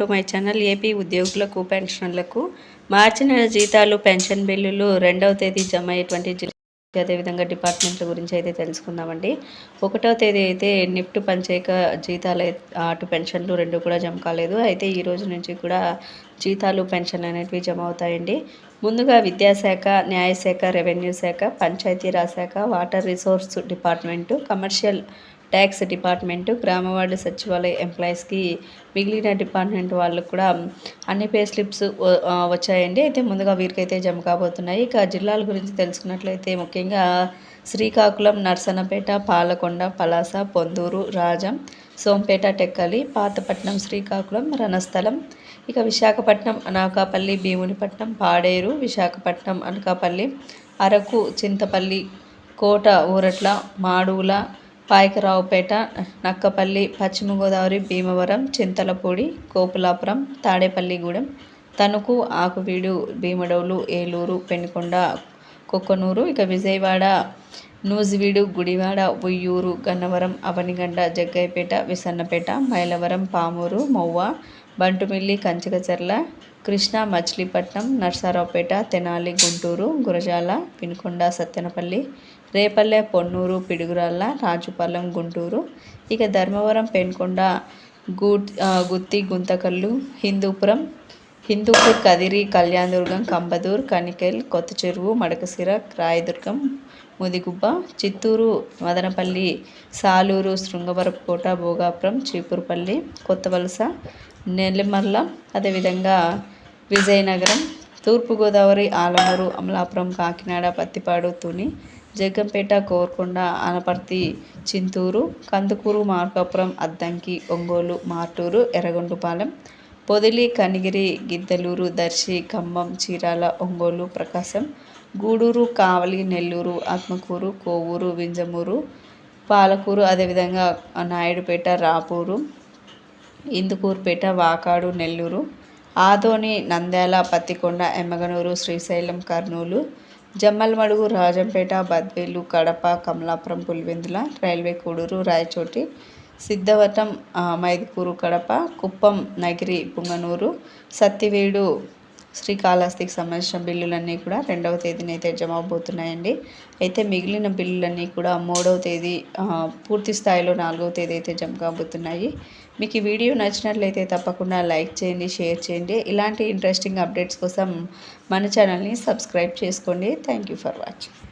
To my channel AP ఉద్యోగులకు పెన్షన్లకు మార్చి నెల జీతాలు పెన్షన్ బిల్లులు రెండవ తేదీ జమ అయ్యేటువంటి జిల్లా అదేవిధంగా డిపార్ట్మెంట్ల గురించి అయితే తెలుసుకుందామండి. ఒకటవ తేదీ అయితే నిఫ్ట్ పంచేక జీతాలు అటు పెన్షన్లు రెండు కూడా జమ కాలేదు. అయితే ఈ రోజు నుంచి కూడా జీతాలు పెన్షన్లు అనేటివి జమ అవుతాయండి. ముందుగా విద్యాశాఖ న్యాయశాఖ రెవెన్యూ శాఖ పంచాయతీరాజ్ శాఖ water resource department commercial tax department గ్రామ సచివాలయ ఎంప్లాయీస్కి మిగిలిన డిపార్ట్మెంట్ వాళ్ళకు కూడా అన్ని పే స్లిప్స్ వచ్చాయండి. అయితే ముందుగా వీరికైతే జమ కాబోతున్నాయి. ఇక జిల్లాల గురించి తెలుసుకున్నట్లయితే ముఖ్యంగా శ్రీకాకుళం నర్సన్నపేట పాలకొండ పలాస పొందూరు రాజం సోంపేట టెక్కలి పాతపట్నం శ్రీకాకుళం రణస్థలం. ఇక విశాఖపట్నం అనకాపల్లి భీమునిపట్నం పాడేరు విశాఖపట్నం అనకాపల్లి అరకు చింతపల్లి కోట ఊరట్ల మాడుగుల పాయకరావుపేట నక్కపల్లి పశ్చిమ గోదావరి భీమవరం చింతలపూడి కోపులాపురం తాడేపల్లిగూడెం తణుకు ఆకువీడు భీమడోలు ఏలూరు పెనుకొండ కొక్కనూరు ఇక విజయవాడ నూజివీడు గుడివాడ ఉయ్యూరు గన్నవరం అవనిగండ జగ్గయ్యపేట విసన్నపేట మైలవరం పామూరు మొవ్వ బంటుమిల్లి కంచికచర్ల కృష్ణా మచిలీపట్నం నర్సారావుపేట తెనాలి గుంటూరు గురజాల పినుకొండ సత్తెనపల్లి రేపల్లె పొన్నూరు పిడుగురాళ్ళ రాజుపాలెం గుంటూరు ఇక ధర్మవరం పెనుకొండ గూట్ గుత్తి గుంతకల్లు హిందూపురం హిందూపూర్ కదిరి కళ్యాణదుర్గం కంబదూర్ కనికెల్ కొత్త చెరువు మడకసిర రాయదుర్గం ముదిగుబ్బ చిత్తూరు మదనపల్లి సాలూరు శృంగవరపుకోట భోగాపురం చీపురుపల్లి కొత్తవలస నెల్లిమర్ల అదేవిధంగా విజయనగరం తూర్పుగోదావరి ఆలమూరు అమలాపురం కాకినాడ పత్తిపాడు తుని జగ్గంపేట కోరుకొండ అనపర్తి చింతూరు కందుకూరు మార్కాపురం అద్దంకి ఒంగోలు మార్టూరు ఎర్రగొండపాలెం పొదిలి కనిగిరి గిద్దలూరు దర్శి ఖమ్మం చీరాల ఒంగోలు ప్రకాశం గూడూరు కావలి నెల్లూరు ఆత్మకూరు కోవూరు వింజమూరు పాలకూరు అదేవిధంగా నాయుడుపేట రాపూరు ఇందుకూరుపేట వాకాడు నెల్లూరు ఆదోని నంద్యాల పత్తికొండ ఎమ్మగనూరు శ్రీశైలం కర్నూలు జమ్మలమడుగు రాజంపేట బద్వేలు కడప కమలాపురం పులివెందుల రైల్వే కూడూరు రాయచోటి సిద్ధవటం ఆ, మైదుకూరు కడప కుప్పం నగిరి పుంగనూరు సత్తివేడు శ్రీకాళహస్తికి సంబంధించిన బిల్లులన్నీ కూడా రెండవ తేదీన అయితే జమ అవబోతున్నాయండి అయితే మిగిలిన బిల్లులన్నీ కూడా మూడవ తేదీ పూర్తి స్థాయిలో నాలుగవ తేదీ అయితే జమ కాబోతున్నాయి. మీకు ఈ వీడియో నచ్చినట్లయితే తప్పకుండా లైక్ చేయండి షేర్ చేయండి. ఇలాంటి ఇంట్రెస్టింగ్ అప్డేట్స్ కోసం మన ఛానల్ని సబ్స్క్రైబ్ చేసుకోండి. Thank you for watching.